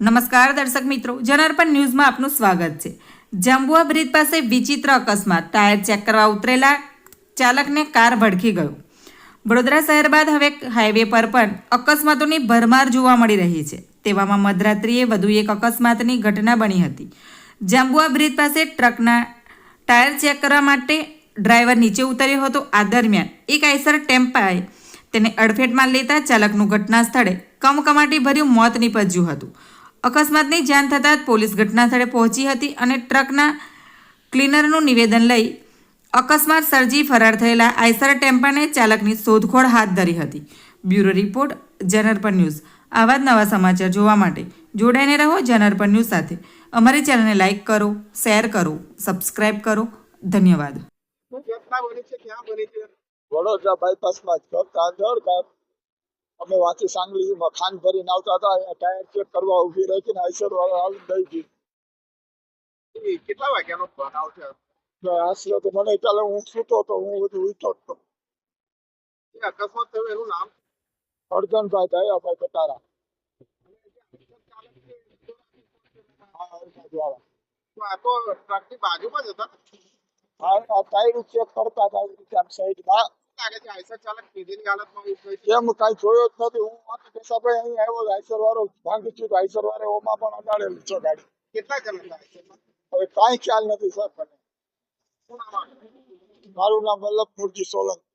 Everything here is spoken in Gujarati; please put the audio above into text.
નમસ્કાર દર્શક મિત્રો, જનાર્પણ ન્યૂઝમાં આપનું સ્વાગત છે. જાંબુઆ બ્રિજ પાસે વિચિત્ર અકસ્માત, ટાયર ચેક કરવા ઉતરેલા ચાલકને કાર ભડકી ગયો. વડોદરા શહેર બાદ હવે હાઈવે પર પણ અકસ્માતોની ભરમાર જોવા મળી રહી છે. તેવામાં મધરાત્રિએ વધુ એક અકસ્માતની ઘટના બની હતી. જાંબુઆ બ્રિજ પાસે ટ્રકના ટાયર ચેક કરવા માટે ડ્રાઈવર નીચે ઉતર્યો હતો. આ દરમિયાન એક આઈસર ટેમ્પાએ તેને અડફેટમાં લેતા ચાલકનું ઘટના સ્થળે કમકમાટી ભર્યું મોત નીપજ્યું હતું. અકસ્માતની જાણ થતાં જ પોલીસ ઘટના સ્થળે પહોંચી હતી અને ટ્રકના ક્લીનરનું નિવેદન લઈ અકસ્માત સર્જી ફરાર થયેલા આઈસર ટેમ્પાને ચાલકની શોધખોળ હાથ ધરી હતી. બ્યુરો રિપોર્ટ જનરપર ન્યૂઝ. આવા જ નવા સમાચાર જોવા માટે જોડાઈને રહો જનરપર ન્યૂઝ સાથે. અમારી ચેનલને લાઇક કરો, શેર કરો, સબસ્ક્રાઇબ કરો. ધન્યવાદ. વડોદરા બાયપાસમાં અમે વાંચી સાંગલીમાં ખાંડ ભરીને આવતા હતા ટાયર ચેક કરવા ઊભી રહી હતી ને આઈસર આવી દઈ ગઈ કેટલા વાગ્યાનો બનાવ છે આશરે તો મને ચાલે હું સૂતો તો હું બધું ઉઠો હતો અકસ્માત થયો એનું નામ? અર્જનભાઈ દયાભાઈ કટારા બાજુમાં જ હતા હા ટાયર ચેક કરતા હતા સાઈડમાં. સાઈડમાં લાગે છે આઈસર ચાલક પીધીની હાલતમાં કેમ કાંઈ જોયો જ નથી. હું માથે કેસાભાઈ અહીં આવ્યો આઈસર વાળો ભાંગી ચૂક આઈસર વાળો ઓમાં પણ અડાડેલું છે ગાડી. કેટલા જણ હતા હવે કાંઈ ખ્યાલ નથી સર મને. મારું નામ વલ્લભ મુરજી સોલંકી.